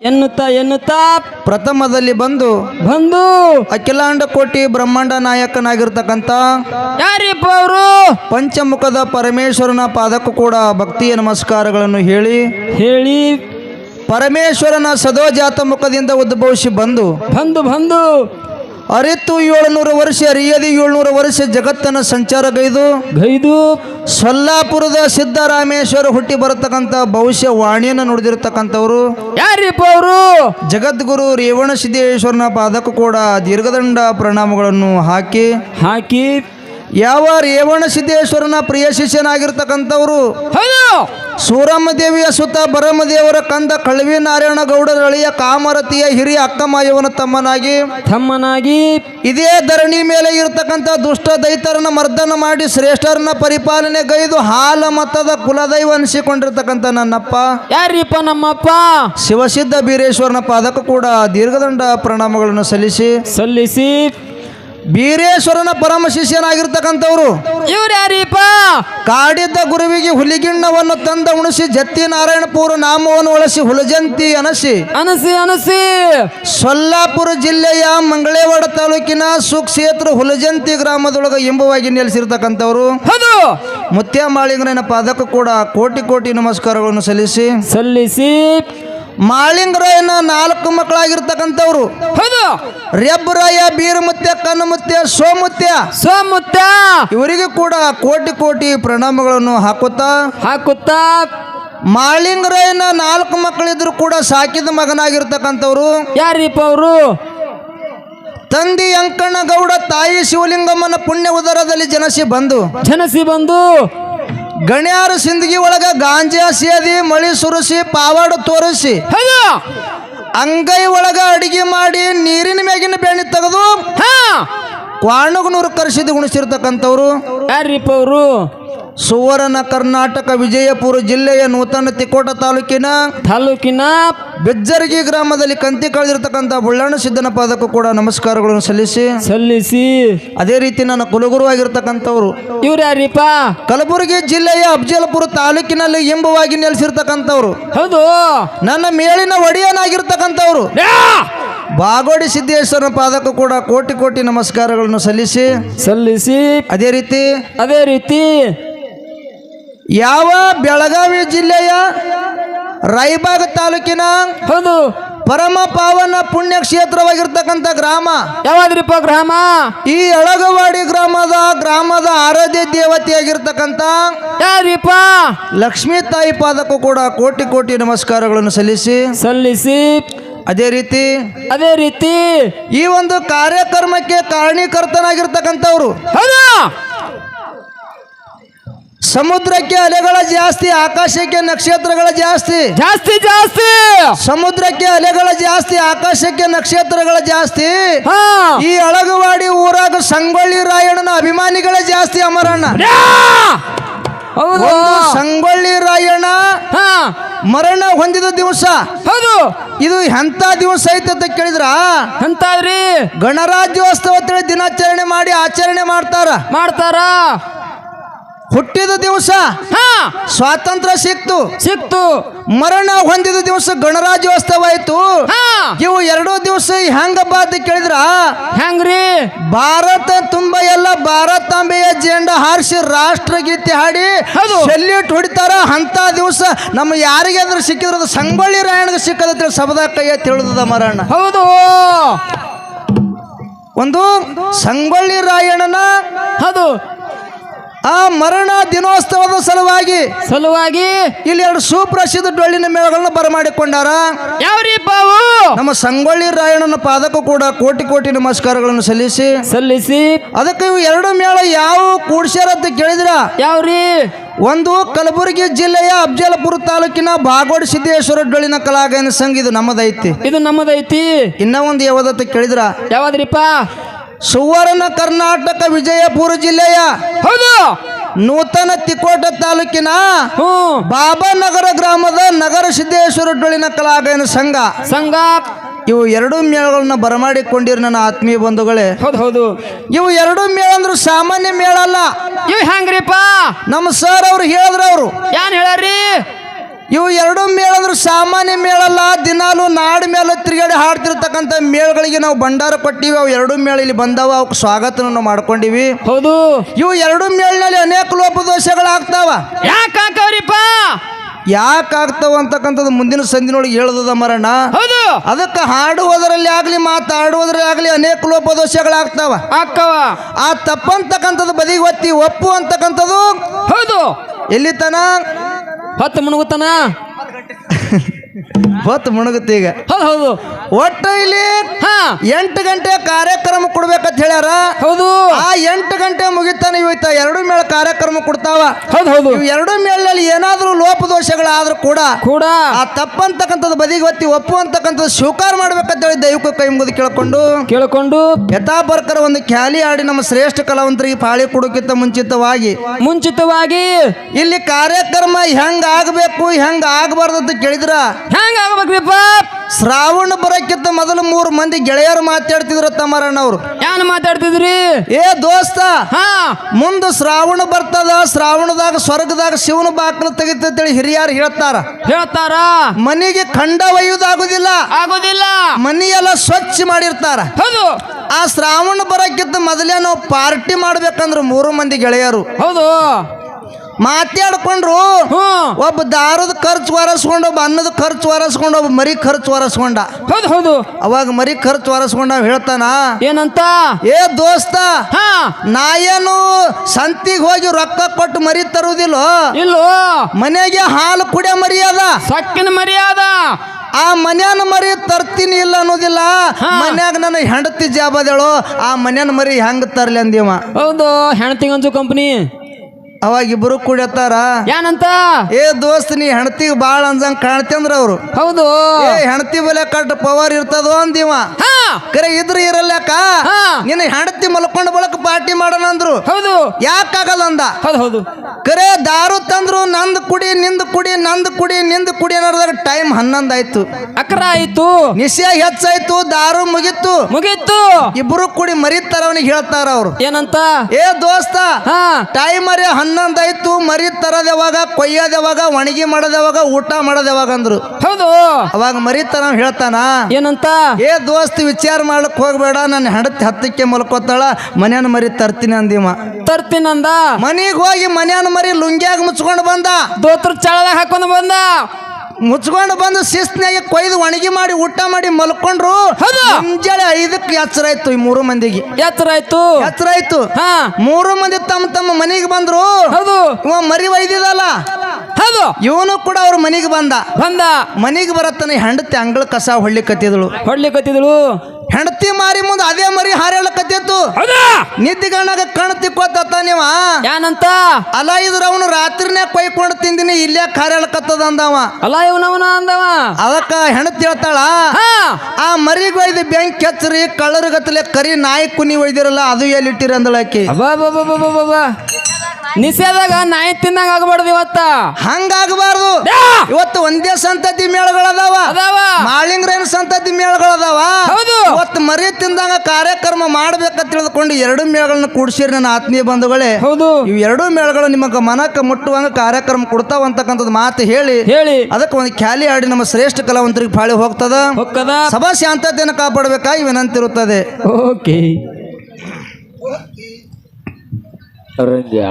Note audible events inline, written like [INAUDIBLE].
ಎನ್ನುತ್ತಾ ಎನ್ನುತ್ತಾ ಪ್ರಥಮದಲ್ಲಿ ಬಂದು ಬಂದು ಅಖಿಲಾಂಡ ಕೋಟಿ ಬ್ರಹ್ಮಾಂಡ ನಾಯಕನಾಗಿರ್ತಕ್ಕಂಥ ಯಾರಿಪ್ಪ ಅವರು? ಪಂಚಮುಖದ ಪರಮೇಶ್ವರನ ಪಾದಕ್ಕೂ ಕೂಡ ಭಕ್ತಿಯ ನಮಸ್ಕಾರಗಳನ್ನು ಹೇಳಿ ಹೇಳಿ ಪರಮೇಶ್ವರನ ಸದೋಜಾತ ಮುಖದಿಂದ ಉದ್ಭವಿಸಿ ಬಂದು ಬಂದು ಬಂದು ಅರಿತು ಏಳುನೂರು ವರ್ಷ ಅರಿಯದಿ ಏಳ್ನೂರು ವರ್ಷ ಜಗತ್ತನ್ನು ಸಂಚಾರಗೈದು ಗೈದು. ಸೊಲ್ಲಾಪುರದ ಸಿದ್ದರಾಮೇಶ್ವರ ಹುಟ್ಟಿ ಬರತಕ್ಕಂಥ ಭವಿಷ್ಯ ವಾಣಿಯನ್ನು ನುಡಿದಿರ್ತಕ್ಕಂಥವ್ರು. ಯಾರಿಪ್ಪ ಅವರು? ಜಗದ್ಗುರು ರೇವಣ ಸಿದ್ದೇಶ್ವರನ ಪಾದಕ್ಕೂ ಕೂಡ ದೀರ್ಘದಂಡ ಪ್ರಣಾಮಗಳನ್ನು ಹಾಕಿ. ಹಾಕಿ. ಯಾವ ರೇವಣ ಸಿದ್ದೇಶ್ವರನ ಪ್ರಿಯ ಶಿಷ್ಯನಾಗಿರ್ತಕ್ಕಂಥವ್ರು? ಹೌದು. ಸೂರಮ್ಮ ದೇವಿಯ ಸುತ್ತ ಬರಮದೇವರ ಕಂದ ಕಳವಿ ನಾರಾಯಣ ಗೌಡರಳಿಯ ಕಾಮರತಿಯ ಹಿರಿಯ ಅಕ್ಕಮಾಯವನ ತಮ್ಮನಾಗಿ ತಮ್ಮನಾಗಿ ಇದೇ ಧರಣಿ ಮೇಲೆ ಇರತಕ್ಕಂಥ ದುಷ್ಟ ದೈತರನ್ನ ಮರ್ದನ ಮಾಡಿ ಶ್ರೇಷ್ಠರನ್ನ ಪರಿಪಾಲನೆ ಗೈದು ಹಾಲ ಮತದ ಕುಲದೈವ ಅನಿಸಿಕೊಂಡಿರ್ತಕ್ಕಂಥ ನನ್ನಪ್ಪ. ಯಾರಿಪ್ಪ ನಮ್ಮಪ್ಪ? ಶಿವಸಿದ್ಧ ಬೀರೇಶ್ವರನ ಪಾದಕ ಕೂಡ ದೀರ್ಘದಂಡ ಪ್ರಣಾಮಗಳನ್ನು ಸಲ್ಲಿಸಿ ಸಲ್ಲಿಸಿ ಬೀರೇಶ್ವರನ ಪರಮ ಶಿಷ್ಯನಾಗಿರ್ತಕ್ಕಂಥವ್ರು. ಇವ್ರು ಯಾರಿಪ್ಪ? ಕಾಡಿದ್ದ ಗುರುವಿಗೆ ಹುಲಿಗಿಣ್ಣವನ್ನು ತಂದ ಉಣಿಸಿ ಜತ್ತಿ ನಾರಾಯಣಪುರ ನಾಮವನ್ನು ಉಳಿಸಿ ಹುಲಜಂತಿ ಅನಸಿ. ಅನಸಿ ಅನಸಿ. ಸೊಲ್ಲಾಪುರ ಜಿಲ್ಲೆಯ ಮಂಗಳೇವಾಡ ತಾಲೂಕಿನ ಸುಕ್ಷೇತ್ರ ಹುಲಜಂತಿ ಗ್ರಾಮದೊಳಗೆ ಎಂಬುವಾಗಿ ನೆಲೆಸಿರ್ತಕ್ಕಂಥವ್ರು. ಹೌದು. ಮುತ್ಯ ಮಾಳಿಂಗನ ಪಾದಕ್ಕೂ ಕೂಡ ಕೋಟಿ ಕೋಟಿ ನಮಸ್ಕಾರಗಳನ್ನು ಸಲ್ಲಿಸಿ. ಸಲ್ಲಿಸಿ. ಮಾಳಿಂಗರಾಯನ ನಾಲ್ಕು ಮಕ್ಕಳಾಗಿರ್ತಕ್ಕಂಥವ್ರು. ಹೌದು. ರೆಬ್ಬರಾಯ ಬೀರಮುತ್ಯ ಕಣ್ಣಮುತ್ಯ ಸೋಮುತ್ಯ. ಸೋಮುತ್ಯ. ಇವರಿಗೂ ಕೂಡ ಕೋಟಿ ಕೋಟಿ ಪ್ರಣಾಮಗಳನ್ನು ಹಾಕುತ್ತಾ. ಹಾಕುತ್ತಾ. ಮಾಳಿಂಗರಾಯನ ನಾಲ್ಕು ಮಕ್ಕಳಿದ್ರು ಕೂಡ ಸಾಕಿದ ಮಗನಾಗಿರ್ತಕ್ಕಂಥವ್ರು. ಯಾರೀಪ ಅವರು? ತಂದೆ ಅಂಕಣ್ಣ ಗೌಡ ತಾಯಿ ಶಿವಲಿಂಗಮ್ಮನ ಪುಣ್ಯ ಉದರದಲ್ಲಿ ಜನಸಿ ಬಂದು. ಜನಸಿ ಬಂದು ಗಣ್ಯಾರ ಸಿಂದಗಿ ಒಳಗ ಗಾಂಜಾ ಸೇದಿ ಮಳಿ ಸುರಿಸಿ ಪಾವಾಡ ತೋರಿಸಿ. ಅಂಗೈ ಒಳಗ ಅಡಿಗೆ ಮಾಡಿ ನೀರಿನ ಮ್ಯಾಗಿನ ಬೆಣ್ಣೆ ತೆಗೆದು ಹಾ. ಕ್ವಾಣಗನೂರು ಕರೆಸಿದ್ದು ಗುಣಿಸಿರ್ತಕ್ಕಂಥವ್ರು ಯಾರಿಪ್ಪ ಅವರು? ಸುವರ್ಣ ಕರ್ನಾಟಕ ವಿಜಯಪುರ ಜಿಲ್ಲೆಯ ನೂತನ ತಿಕೋಟ ತಾಲೂಕಿನ ತಾಲೂಕಿನ ಬೆಜ್ಜರಗಿ ಗ್ರಾಮದಲ್ಲಿ ಕಂತಿ ಕಳೆದಿರ್ತಕ್ಕಂಥ ಬುಳ್ಳಣ್ಣ ಸಿದ್ದನ ಪಾದಕ್ಕೂ ಕೂಡ ನಮಸ್ಕಾರಗಳನ್ನು ಸಲ್ಲಿಸಿ. ಸಲ್ಲಿಸಿ. ಅದೇ ರೀತಿ ನನ್ನ ಕುಲಗುರು ಆಗಿರ್ತಕ್ಕಂಥವ್ರು. ಇವ್ರು ಯಾರಿಪ್ಪ? ಕಲಬುರಗಿ ಜಿಲ್ಲೆಯ ಅಫಜಲಪುರ ತಾಲೂಕಿನಲ್ಲಿ ಎಂಬುವಾಗಿ ನೆಲೆಸಿರ್ತಕ್ಕಂಥವ್ರು. ಹೌದು. ನನ್ನ ಮೇಲಿನ ಒಡೆಯನಾಗಿರ್ತಕ್ಕಂಥವ್ರು. ಬಾಗೋಡಿ ಸಿದ್ದೇಶ್ವರನ ಪಾದಕ್ಕೂ ಕೂಡ ಕೋಟಿ ಕೋಟಿ ನಮಸ್ಕಾರಗಳನ್ನು ಸಲ್ಲಿಸಿ. ಸಲ್ಲಿಸಿ. ಅದೇ ರೀತಿ ಅದೇ ರೀತಿ. ಯಾವ ಬೆಳಗಾವಿ ಜಿಲ್ಲೆಯ ರಾಯಬಾಗ ತಾಲೂಕಿನ ಹೌದು. ಪರಮ ಪಾವನ ಪುಣ್ಯ ಕ್ಷೇತ್ರವಾಗಿರ್ತಕ್ಕಂಥ ಗ್ರಾಮ? ಯಾವಾದ್ರಿಪ್ಪ ಗ್ರಾಮ? ಈ ಅಳಗವಾಡಿ ಗ್ರಾಮದ ಗ್ರಾಮದ ಆರಾಧ್ಯ ದೇವತೆಯಾಗಿರ್ತಕ್ಕಂಥ ಯಾರಿಪ್ಪ? ಲಕ್ಷ್ಮೀ ತಾಯಿ ಪಾದಕ್ಕೂ ಕೂಡ ಕೋಟಿ ಕೋಟಿ ನಮಸ್ಕಾರಗಳನ್ನು ಸಲ್ಲಿಸಿ ಸಲ್ಲಿಸಿ. ಅದೇ ರೀತಿ ಅದೇ ರೀತಿ. ಈ ಒಂದು ಕಾರ್ಯಕ್ರಮಕ್ಕೆ ಕಾರಣೀಕರ್ತನಾಗಿರ್ತಕ್ಕಂಥವ್ರು. ಹೌದು. ಸಮುದ್ರಕ್ಕೆ ಅಲೆಗಳ ಜಾಸ್ತಿ ಆಕಾಶಕ್ಕೆ ನಕ್ಷತ್ರಗಳ ಜಾಸ್ತಿ. ಜಾಸ್ತಿ ಜಾಸ್ತಿ. ಸಮುದ್ರಕ್ಕೆ ಅಲೆಗಳ ಜಾಸ್ತಿ ಆಕಾಶಕ್ಕೆ ನಕ್ಷತ್ರಗಳ ಜಾಸ್ತಿ. ಹಾ. ಈ ಅಳಗವಾಡಿ ಊರಾಗ ಸಂಗೊಳ್ಳಿ ರಾಯಣ್ಣನ ಅಭಿಮಾನಿಗಳೇ ಜಾಸ್ತಿ ಅಮರಣ್ಣ! ಹೌದು. ಒಂದು ಸಂಗೊಳ್ಳಿ ರಾಯಣ್ಣ ಹಾ. ಮರಣ ಹೊಂದಿದ ದಿವಸ. ಹೌದು. ಇದು ಎಂತ ದಿವಸ ಐತೆ ಅಂತ ಕೇಳಿದ್ರ? ರೀ ಗಣರಾಜ್ಯೋತ್ಸವ ದಿನಾಚರಣೆ ಮಾಡಿ ಆಚರಣೆ ಮಾಡ್ತಾರ. ಮಾಡ್ತಾರ? ಹುಟ್ಟಿದ ದಿವಸ ಹಾ. ಸ್ವಾತಂತ್ರ್ಯ ಸಿಕ್ತು. ಸಿಕ್ತು. ಮರಣ ಹೊಂದಿದ ದಿವಸ ಗಣರಾಜ್ಯೋತ್ಸವ ಆಯ್ತು ಹಾ. ಇವು ಎರಡೂ ದಿವಸ ಹೆಂಗಪ್ಪ ಅಂತ ಕೇಳಿದ್ರ? ಹೆಂಗ್ರಿ ಭಾರತ ತುಂಬ ಎಲ್ಲ ಭಾರತಾಂಬೆಯ ಜೆಂಡ ಹಾರಿಸಿ ರಾಷ್ಟ್ರಗೀತೆ ಹಾಡಿ ಹೌದು. ಸೆಲ್ಯೂಟ್ ಹೊಡಿತಾರ. ಅಂತ ದಿವಸ ನಮ್ಮ ಯಾರಿಗೆ ಅಂದ್ರೆ ಸಿಕ್ಕಿದ್ರ ಸಂಗೊಳ್ಳಿ ರಾಯಣ್ಣಗೆ ಸಿಕ್ಕದ ಸಬದ ಕೈಯ ತಿಳಿದ ಮರಣ. ಹೌದು. ಒಂದು ಸಂಗೊಳ್ಳಿ ರಾಯಣ್ಣನ ಹೌದು. ಆ ಮರಣ ದಿನೋತ್ಸವದ ಸಲುವಾಗಿ ಸಲುವಾಗಿ ಇಲ್ಲಿ ಎರಡು ಸುಪ್ರಸಿದ್ಧ ಡೊಳ್ಳಿನ ಮೇಳಗಳನ್ನ ಬರಮಾಡಿಕೊಂಡಾರ. ಯಾವ ಅವು ನಮ್ಮ ಸಂಗೊಳ್ಳಿ ರಾಯಣ್ಣನ ಪಾದಕ್ಕೂ ಕೂಡ ಕೋಟಿ ಕೋಟಿ ನಮಸ್ಕಾರಗಳನ್ನು ಸಲ್ಲಿಸಿ. ಸಲ್ಲಿಸಿ. ಅದಕ್ಕೆ ಇವು ಎರಡು ಮೇಳ ಯಾವ ಕೂಡ್ಸ್ಯಾರ ಅಂತ ಕೇಳಿದ್ರ? ಯಾವ್ರಿ? ಒಂದು ಕಲಬುರಗಿ ಜಿಲ್ಲೆಯ ಅಬ್ಜಲಪುರ ತಾಲೂಕಿನ ಬಾಗೋಡ್ ಸಿದ್ದೇಶ್ವರ ಡೊಳ್ಳಿನ ಕಲಾಗಾಯನ ಸಂಘ ಇದು ನಮ್ಮದೈತಿ. ಇದು ನಮ್ಮದೈತಿ. ಇನ್ನ ಒಂದು ಯಾವ್ದತ್ತ ಕೇಳಿದ್ರ? ಯಾವ್ದ್ರಿಪ್ಪ? ಸುವರ್ಣ ಕರ್ನಾಟಕ ವಿಜಯಪುರ ಜಿಲ್ಲೆಯ ಹೌದು. ನೂತನ ತಿಕೋಟ ತಾಲೂಕಿನ ಬಾಬಾನಗರ ಗ್ರಾಮದ ನಗರ ಸಿದ್ದೇಶ್ವರ ಡೊಳಿನ ಕಲಾಗಾಯನ ಸಂಘ. ಸಂಘ. ಇವು ಎರಡು ಮೇಳಗಳನ್ನ ಬರಮಾಡಿಕೊಂಡಿರಿ ನನ್ನ ಆತ್ಮೀಯ ಬಂಧುಗಳೇ. ಹೌದು ಹೌದು. ಇವು ಎರಡು ಮೇಳ ಅಂದ್ರೆ ಸಾಮಾನ್ಯ ಮೇಳ ಅಲ್ಲ. ಇವು ಹೆಂಗ್ರಿಪ್ಪ? ನಮ್ಮ ಸರ್ ಅವ್ರು ಹೇಳಿದ್ರು ಅವರು. ಏನ್ ಹೇಳ್ಯಾರಿ ಇವು ಎರಡು ಮೇಳ ಅಂದ್ರೆ ಸಾಮಾನ್ಯ ಮೇಳಲ್ಲ. ದಿನಾಲು ನಾಡು ಮೇಲೆ ತಿರುಗಾಡಿ ಹಾಡ್ತಿರ್ತಕ್ಕಂಥ ಮೇಳಗಳಿಗೆ ನಾವು ಭಂಡಾರ ಕೊಟ್ಟಿವಿ. ಅವು ಎರಡು ಮೇಳ ಇಲ್ಲಿ ಬಂದವ. ಅವಕ್ಕೆ ಸ್ವಾಗತವನ್ನು ನಾವು ಮಾಡ್ಕೊಂಡಿವಿ. ಹೌದು. ಇವು ಎರಡು ಮೇಳನಲ್ಲಿ ಅನೇಕ ಲೋಪದೋಷಗಳಾಗ್ತಾವ. ಯಾಕೆ ಯಾಕಾಗ್ತಾವ ಅಂತಕ್ಕಂಥದ್ದು ಮುಂದಿನ ಸಂದಿನೊಳಗೆ ಹೇಳದ ಮರಣ. ಹೌದು. ಅದಕ್ಕೆ ಹಾಡುವುದರಲ್ಲಿ ಆಗಲಿ ಮಾತಾಡುವುದರಲ್ಲಿ ಆಗಲಿ ಅನೇಕ ಲೋಪದೋಷಗಳಾಗ್ತಾವ. ಆಗ್ತಾವ. ಆ ತಪ್ಪಂತಕ್ಕಂಥದ್ದು ಬದಿಗೆ ಒತ್ತಿ ಒಪ್ಪು ಅಂತಕ್ಕಂಥದ್ದು ಹೌದು. ಎಲ್ಲಿ ತನ ಹತ್ತು ಮುಣಗುತ್ತಾನ? [LAUGHS] ಹೊತ್ತು ಮುಣುಗುತ್ತೆ ಈಗ. ಹೌದು ಹೌದು. ಒಟ್ಟು ಇಲ್ಲಿ ಹಾ. ಎಂಟು ಗಂಟೆ ಕಾರ್ಯಕ್ರಮ ಕೊಡ್ಬೇಕಂತ ಹೇಳ್ಯಾರ. ಹೌದು. ಆ ಎಂಟು ಗಂಟೆ ಮುಗಿತಾನೆ ಇವತ್ತ ಎರಡು ಮೇಳ ಕಾರ್ಯಕ್ರಮ ಕೊಡ್ತಾವ. ಹೌದು ಹೌದು. ಇವು ಎರಡು ಮೇಳಲ್ಲಿ ಏನಾದರೂ ಲೋಪದೋಷಗಳಾದ್ರೂ ಕೂಡ ಕೂಡ. ಆ ತಪ್ಪಂತಕ್ಕಂಥದ್ದು ಬದಿಗೆ ಒತ್ತಿ ಒಪ್ಪುವಂತಕ್ಕಂಥದ್ದು ಸ್ವೀಕಾರ ಮಾಡ್ಬೇಕಂತ ಹೇಳಿ ದೈವಿಕ ಕೈ ಮುಗಿದು ಕೇಳ್ಕೊಂಡು. ಕೇಳಿಕೊಂಡು. ಯಥಾಪರ್ಕರ ಒಂದು ಖ್ಯಾಲಿ ಆಡಿ ನಮ್ಮ ಶ್ರೇಷ್ಠ ಕಲಾವಂತರಿಗೆ ಪಾಳಿ ಕೊಡೋಕ್ಕಿಂತ ಮುಂಚಿತವಾಗಿ. ಮುಂಚಿತವಾಗಿ. ಇಲ್ಲಿ ಕಾರ್ಯಕ್ರಮ ಹೆಂಗ ಆಗಬೇಕು ಹೆಂಗ ಆಗಬಾರ್ದು ಅಂತ ಕೇಳಿದ್ರ? ಹೆಂಗ ಆಗ್ಬೇಕ್ರಿಪ್ಪ ಶ್ರಾವಣ ಬರಕ್ಕಿಂತ ಮೊದಲು ಮೂರು ಮಂದಿ ಗೆಳೆಯರು ಮಾತಾಡ್ತಿದ್ರು ತಮ್ಮರಣ್ಣವ್ರು. ಏನ್ ಮಾತಾಡ್ತಿದ್ರಿ? ಏ ದೋಸ್ತ ಹಾ ಮುಂದೆ ಶ್ರಾವಣ ಬರ್ತದ ಶ್ರಾವಣದಾಗ ಸ್ವರ್ಗದಾಗ ಶಿವನ ಬಾಕಲು ತೆಗಿತೇಳಿ ಹಿರಿಯರು ಹೇಳ್ತಾರ. ಹೇಳ್ತಾರ? ಮನೆಗೆ ಖಂಡ ಒಯ್ಯುವುದಾಗುದಿಲ್ಲ. ಆಗೋದಿಲ್ಲ. ಮನೆಯೆಲ್ಲ ಸ್ವಚ್ಛ ಮಾಡಿರ್ತಾರ. ಹೌದು. ಆ ಶ್ರಾವಣ ಬರಕ್ಕಿಂತ ಮೊದಲೇ ನಾವು ಪಾರ್ಟಿ ಮಾಡ್ಬೇಕಂದ್ರ ಮೂರು ಮಂದಿ ಗೆಳೆಯರು. ಹೌದು. ಮಾತಾಡ್ಕೊಂಡ್ರು. ಒಬ್ಬ ದಾರದ ಖರ್ಚು ಒರೆಸ್ಕೊಂಡು ಒಬ್ಬ ಅನ್ನದ ಖರ್ಚು ಒರೆಸ್ಕೊಂಡು ಒಬ್ಬ ಮರಿ ಖರ್ಚು ವರಸ್ಕೊಂಡ. ಹೌದು ಹೌದು. ಅವಾಗ ಮರಿ ಖರ್ಚು ಒರೆಸ್ಕೊಂಡ ಹೇಳ್ತಾನ ಏನಂತ? ಏ ದೋಸ್ತ ಹಾ. ನಾ ಏನು ಸಂತಿಗೆ ಹೋಗಿ ರೊಕ್ಕ ಕೊಟ್ಟು ಮರಿ ತರುವುದಿಲ್ಲ ಇಲ್ಲೋ. ಮನೆಗೆ ಹಾಲು ಕುಡಿಯ ಮರ್ಯಾದ ಸಕ್ಕಿನ ಮರ್ಯಾದ ಆ ಮನ್ಯಾನ ಮರಿ ತರ್ತೀನಿ ಇಲ್ಲ ಅನ್ನೋದಿಲ್ಲ. ಮನ್ಯಾಗ ನನ್ನ ಹೆಂಡತಿ ಜಾಬದೇಳು ಆ ಮನ್ಯಾನ ಮರಿ ಹೆಂಗ್ ತರ್ಲಿ ಅಂದಿವ? ಹೌದು ಒಂದು ಕಂಪ್ನಿ ಅವಾಗ ಇಬ್ರು ಕುಡಿಯತ್ತಾರ ಏನಂತ ಏ ದೋಸ್ತ್ ನೀ ಬಾಳ ಅಂದ ಕಾಣ್ತಿ ಅಂದ್ರ ಅವ್ರು. ಹೌದು. ಏ ಹೆಂಡತಿ ಬಲೆ ಕಟ್ ಪವರ್ ಇರ್ತದೋ ಅಂದಿವ. ಹಾ. ಕರೆ ಇದ್ರ ಇರಲ್ಲಕ ಹಾ. ನಿನ್ನ ಹೆಂಡತಿ ಮಲ್ಕೊಂಡ್ ಬಳಕ ಪಾರ್ಟಿ ಮಾಡೋಣ ಅಂದ್ರು. ಹೌದು. ಯಾಕಾಗಲ್ಲ ಅಂದ ಹೌದು ಹೌದು. ಕರೆ ದಾರು ತಂದ್ರು ನಂದ್ ಕುಡಿ ನಿಂದ್ ಕುಡಿ ನಂದ್ ಕುಡಿ ನಿಂದ್ ಕುಡಿ ಅನ್ನೋದಾಗ ಟೈಮ್ ಹನ್ನೊಂದ್ ಆಯ್ತು ಅಕ್ರ ಆಯ್ತು. ನಿಶೆ ಹೆಚ್ಚಾಯ್ತು ದಾರು ಮುಗಿತ್ತು ಮುಗೀತು. ಇಬ್ರು ಕುಡಿ ಮರಿತಾರ ಅವನಿಗೆ ಹೇಳ್ತಾರ ಅವ್ರು. ಏನಂತ? ಏ ದೋಸ್ತ ಹಾ. ಟೈಮ್ ಅರೆ ಹನ್ನೊಂದ್ ಆಯ್ತು ಮರಿ ತರದ್ ಯಾವಾಗ ಕೊಯ್ಯೋದ್ ಯಾವಾಗ ಒಣಗಿ ಮಾಡೋದ್ ಯಾವಾಗ ಊಟ ಮಾಡೋದ್ ಯಾವಾಗ ಅಂದ್ರು. ಹೌದು. ಅವಾಗ ಮರಿತಾರ ಅವ ಹೇಳ್ತಾನ. ಏನಂತ? ಏ ದೋಸ್ತ್ ವಿಚಾರ ಮಾಡಕ್ ಹೋಗ್ಬೇಡ ನನ್ನ ಹೆಂಡತಿ ಹತ್ತಕ್ಕೆ ಮಲ್ಕೋತಾಳ ಮನೆಯನ್ನು ಮರಿ ತರ್ತೀನಿ ಅಂದಿವ. ತರ್ತೀನಂದ? ಮನೆಗೆ ಹೋಗಿ ಮನ್ಯಾನ ಮರಿ ಲುಂಗ್ಯಾಗ ಮುಚ್ಕೊಂಡು ಬಂದ. ದೋತ್ರ ಚಳದಾಗ ಹಾಕೊಂಡು ಬಂದ? ಮುಚ್ಕೊಂಡು ಬಂದು ಶಿಸ್ತಿನಾಗ ಕೊಯ್ದು ಒಣಗಿ ಮಾಡಿ ಊಟ ಮಾಡಿ ಮಲ್ಕೊಂಡ್ರು. ಹೌದು. ಮುಂಜಾನೆ ಐದಕ್ಕೆ ಎಚ್ಚರ ಆಯ್ತು ಈ ಮೂರು ಮಂದಿಗೆ. ಎಚ್ಚರ ಆಯ್ತು? ಎಚ್ಚರ ಆಯ್ತು. ಹಾ. ಮೂರು ಮಂದಿ ತಮ್ಮ ತಮ್ಮ ಮನೆಗೆ ಬಂದ್ರು. ಹೌದು. ಇವ ಮರಿ ಒಯ್ದಿದಲ್ಲ. ಹೌದು. ಇವನು ಕೂಡ ಅವ್ರ ಮನೆಗೆ ಬಂದ. ಬಂದ. ಮನೆಗೆ ಬರತ್ತನ ಹೆಂಡತಿ ಅಂಗಳ ಕಸ ಹೊಳ್ಳಿ ಕತ್ತಿದಳು. ಹೊಡ್ಲಿಕತ್ತಿದಳು ಹೆಂಡತಿ ಮಾರಿ ಮುಂದೆ ಅದೇ ಮರಿ ಹಾರಾಳಕತ್ತಿತ್ತು ನಿದ್ದಿಗಣ್ಣಾಗ ತಿಕ್ಕೋತ ಏನಂತ ಅಲ್ಲ ಇದ್ರ ಅವನು ರಾತ್ರಿನೇ ಕೊಯ್ಕೊಂಡು ತಿಂದಿನಿ ಇಲ್ಲೇ ಹಾರಾಳಕತ್ತದ ಅಂದವ ಅಲ್ಲ ಇವನವನ ಅಂದವ? ಅದಕ್ಕ ಹೆಣತ್ ಹೇಳ್ತಾಳ ಆ ಮರಿಗ್ ಒಯ್ದು ಬೆಂಕಿ ಹಚ್ಚರಿ ಕಳ್ಳರ್ಗತ್ತಲೆ ಕರಿ ನಾಯಿ ಕುನಿ ಒಯ್ದಿರಲ್ಲ ಅದು ಎಲ್ಲಿಟ್ಟಿರಿ ಅಂದಳಾಕಿ? ಅಬ್ಬಬ್ಬಬ್ಬಬ್ಬಬ್ಬ. ನಿಷೇಧಾಗ ನಾಯಿ ತಿನ್ನಂಗ ಆಗಬಾರ್ದು ಇವತ್ತ. ಹಂಗಾಗಬಾರ್ದು! ಇವತ್ತು ಒಂದೇ ಸಂತತಿ ಮೇಳಗಳದಾವ. ಅದಾವ. ಮಾಳಿಂಗ್ರೇನ್ ಸಂತತಿ ಮೇಳಗಳದಾವ. ಹೌದು. ಇವತ್ತು ಮರಿ ತಿಂದಾಗ ಕಾರ್ಯಕ್ರಮ ಮಾಡ್ಬೇಕಂತ ತಿಳಿದುಕೊಂಡು ಎರಡು ಮೇಳಗಳನ್ನ ಕೂಡಿಸಿರಿ ನನ್ನ ಆತ್ಮೀಯ ಬಂಧುಗಳೇ. ಹೌದು. ಇವು ಎರಡು ಮೇಳಗಳು ನಿಮಗೆ ಮನಕ್ಕೆ ಮುಟ್ಟುವಂಗ ಕಾರ್ಯಕ್ರಮ ಕೊಡ್ತಾವ ಅಂತಕ್ಕಂಥದ್ದು ಮಾತು ಹೇಳಿ. ಹೇಳಿ. ಅದಕ್ಕೆ ಒಂದು ಖ್ಯಾಲಿ ಆಡಿ ನಮ್ಮ ಶ್ರೇಷ್ಠ ಕಲಾವಂತರಿಗೆ ಪಾಳಿ ಹೋಗ್ತದ. ಹೊಕ್ಕದ ಸಭಾ ಶಾಂತತೆಯನ್ನು ಕಾಪಾಡಬೇಕಾಗಿ ವಿನಂತಿರುತ್ತದೆ ಓಕೆ. ರಂಜಾ